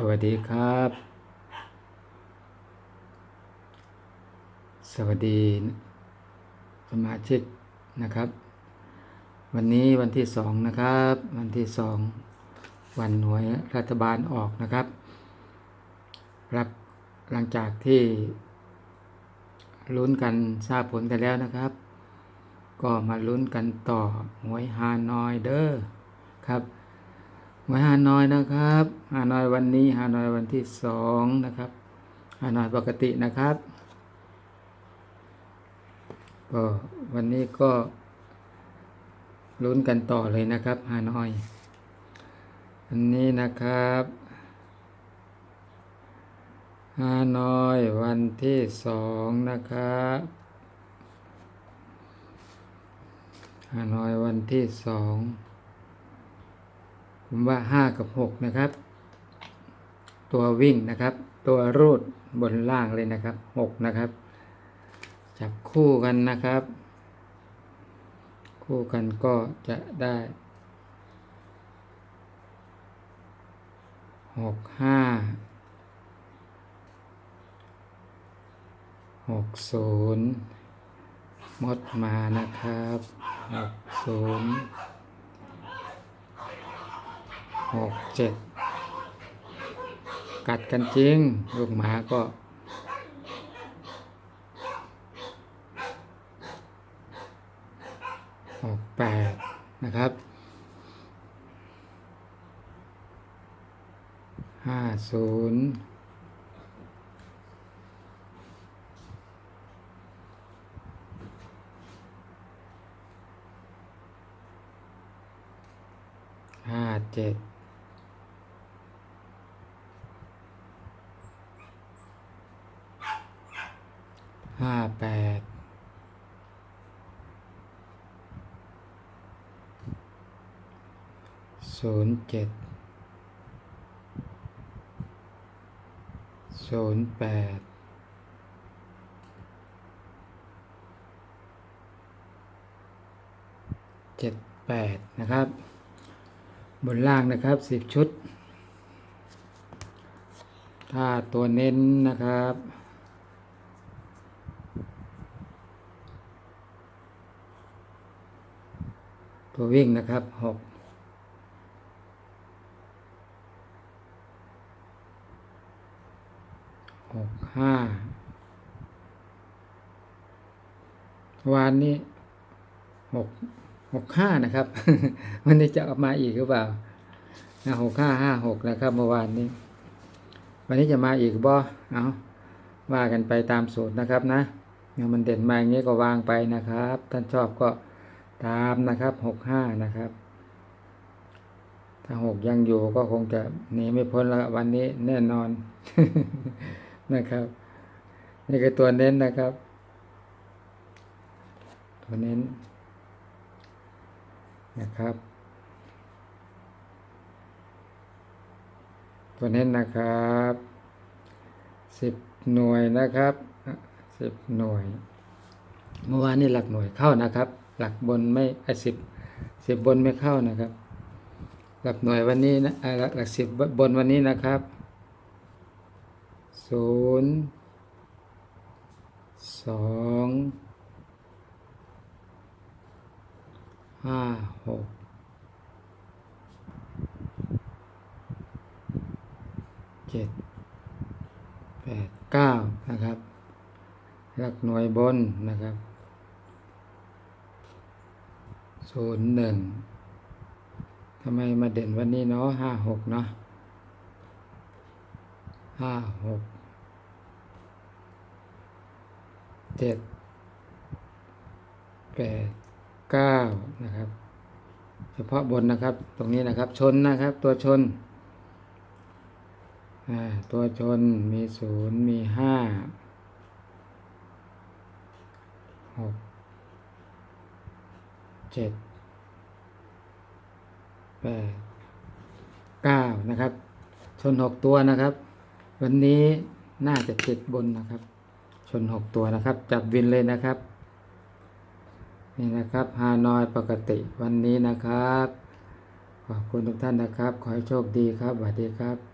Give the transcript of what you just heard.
สวัสดีครับ สวัสดีสมาชิกนะครับ วันนี้วันที่สองนะครับ วันที่สองวันหวยรัฐบาลออกนะครับ รับหลังจากที่ลุ้นกันทราบผลกันแล้วนะครับ ก็มาลุ้นกันต่อหวยฮานอยเดอร์ครับ หวยฮานอยนะครับฮานอยวันนี้ฮานอยวันที่สองนะครับฮานอยปกตินะครับก็วันนี้ก็ลุ้นกันต่อเลยนะครับฮานอยวันนี้นะครับฮานอยวันที่สองนะครับฮานอยวันที่สอง ผมว่าห้ากับหกนะครับ ตัววิ่งนะครับ ตัวรูดบนล่างเลยนะครับหกนะครับ จับคู่กันนะครับ คู่กันก็จะได้หกห้าหกศูนย์มดมานะครับหกศูนย์ หกเจ็ดกัดกันจริง ลูกหมาก็หกแปดนะครับห้าศูนย์ห้าเจ็ด ห้าแปดศูนย์เจ็ดศูนย์แปดเจ็ดแปดนะครับ บนล่างนะครับสิบชุด ถ้าตัวเน้นนะครับ ตัววิ่งนะครับหกหกห้าวานนี้หกหกห้านะครับ วันนี้จะออกมาอีกหรือเปล่าหกห้าห้าหกนะครับเมื่อวานนี้ วันนี้จะมาอีกบ่เอาว่ากันไปตามสูตรนะครับนะเนี่ยมันเด่นมาอย่างนี้ก็วางไปนะครับ ท่านชอบก็ ตามนะครับหกห้านะครับ ถ้าหกยังอยู่ก็คงจะหนีไม่พ้นแล้ววันนี้แน่นอนนะครับ นี่คือตัวเน้นนะครับ ตัวเน้นนะครับ ตัวเน้นนะครับสิบหน่วยนะครับสิบหน่วย เมื่อวานนี้หลักหน่วยเข้านะครับ หลักบนไม่สิบสิบบนไม่เข้านะครับ หลักหน่วยวันนี้นะหลักหลักสิบบนวันนี้นะครับศูนย์สองห้าหกเจ็ดแปดเก้านะครับ หลักหน่วยบนนะครับ ศูนย์หนึ่งทำไมมาเด่นวันนี้เนาะห้าหกเนาะห้าหกเจ็ดแปดเก้านะครับ เฉพาะบนนะครับ ตรงนี้นะครับชนนะครับ ตัวชนตัวชนมีศูนย์มีห้าหก เจ็ดแปดเก้านะครับ ชนหกตัวนะครับ วันนี้น่าจะติดบนนะครับ ชนหกตัวนะครับ จับวินเลยนะครับ นี่นะครับฮานอยปกติวันนี้นะครับ ขอบคุณทุกท่านนะครับ ขอให้โชคดีครับสวัสดีครับ